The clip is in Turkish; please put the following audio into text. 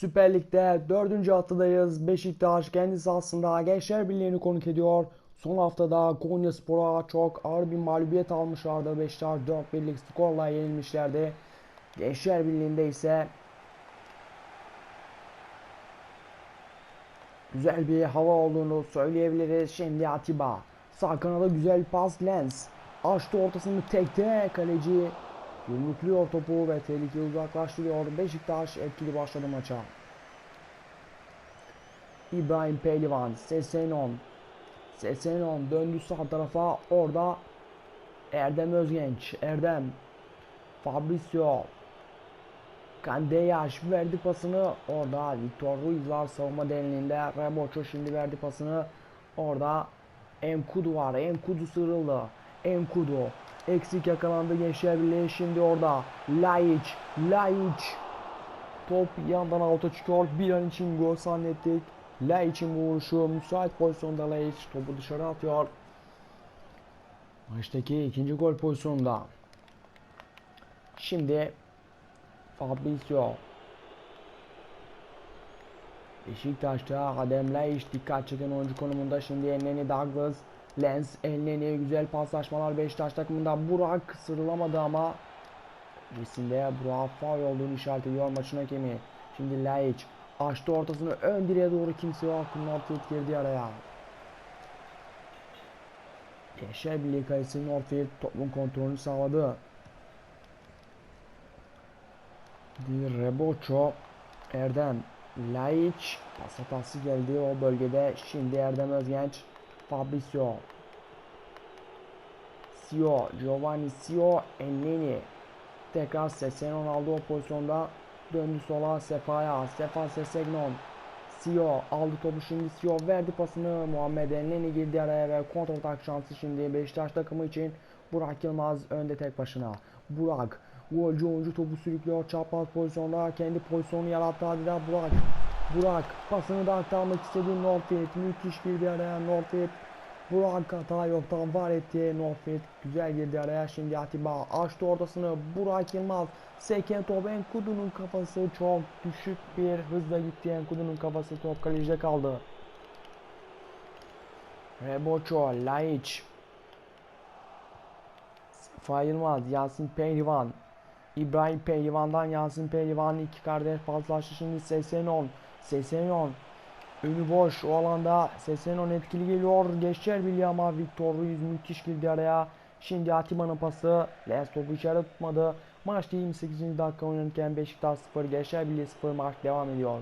Süper Lig'de 4. haftadayız. Beşiktaş kendi sahasında Gençler Birliği'ni konuk ediyor. Son haftada Konyaspor'a çok ağır bir mağlubiyet almışlardı. Beşiktaş 4-1'lik skorla yenilmişlerdi. Gençler Birliği'nde ise güzel bir hava olduğunu söyleyebiliriz. Şimdi Atiba. Sağ kanada güzel pas Lens. Açtı ortasını tekte kaleci yumrukluyor topu ve tehlikeyi uzaklaştırıyor. Beşiktaş etkili başladı maça. İbrahim Pehlivan, Sesenon. Sesenon döndü sağ tarafa. Orada Erdem Özgenç. Erdem. Fabricio. Kandeyaş verdi pasını. Orada Victor Ruiz var savunma derinliğinde. Reboço şimdi verdi pasını. Orada Enkudu var. Enkudu sıyrıldı. Enkudu. Eksik yakalandı Gençler Birliği. Şimdi orada. Laiç. Laiç. Top yandan alta çıkıyor. Bir an için gol zannettik. Laiç'in vuruşu. Müsait pozisyonda Laiç topu dışarı atıyor. Maçtaki ikinci gol pozisyonunda. Şimdi Fabrizio. Beşiktaş'ta Adem Laiç dikkat çeken oyuncu konumunda. Şimdi Elneni Douglas. Lens Elneni güzel paslaşmalar Beşiktaş takımında. Burak sırılamadı ama öncesinde Burak faul olduğunu işaret ediyor maçın hakemi. Şimdi Laiç açtı ortasını ön direğe doğru kimse yok. Northfield girdi araya. Gençler Birliği kalesi Northfield topun kontrolünü sağladı. Di Reboço Erdem Laiç pas geldi o bölgede. Şimdi Erdem Özgenç Fabrizio. Sio Giovanni Sio Enneni. Tekrar Sesenon aldı o pozisyonda. Döndü sola Sefa'ya. Sefa Sesegnon Sio aldı topu şimdi Sio. Verdi pasını. Muhammed Enneni girdi araya ve kontratak şansı şimdi Beşiktaş takımı için. Burak Yılmaz önde tek başına. Burak Golcü oyuncu topu sürüklüyor. Çapraz pozisyonda kendi pozisyonu yarattı adeta Burak Burak pasını da aktarmak istedi Northfield müthiş girdi araya Northfield Burak hata yoktan var etti Northfield güzel girdi araya. Şimdi Atiba açtı ortasını. Burak Yılmaz seken top. Enkudu'nun kafası çok düşük bir hızla gitti. Enkudu'nun kafası top kalecide kaldı. Reboço Laiç. Sefa Yılmaz Yasin Pehlivan İbrahim Pehlivan'dan Yasin Pehlivan iki kardeş paslaştı şimdi Sesenon Sesenon Önü boş o alanda Sesenon etkili geliyor. Geçer Birliği ama Victor Ruiz müthiş girdi araya. Şimdi Atiba'nın pası. Lens topu içeri tutmadı. Maçta 28. dakika oynanırken Beşiktaş 0, Geçer Birliği 0 maç devam ediyor.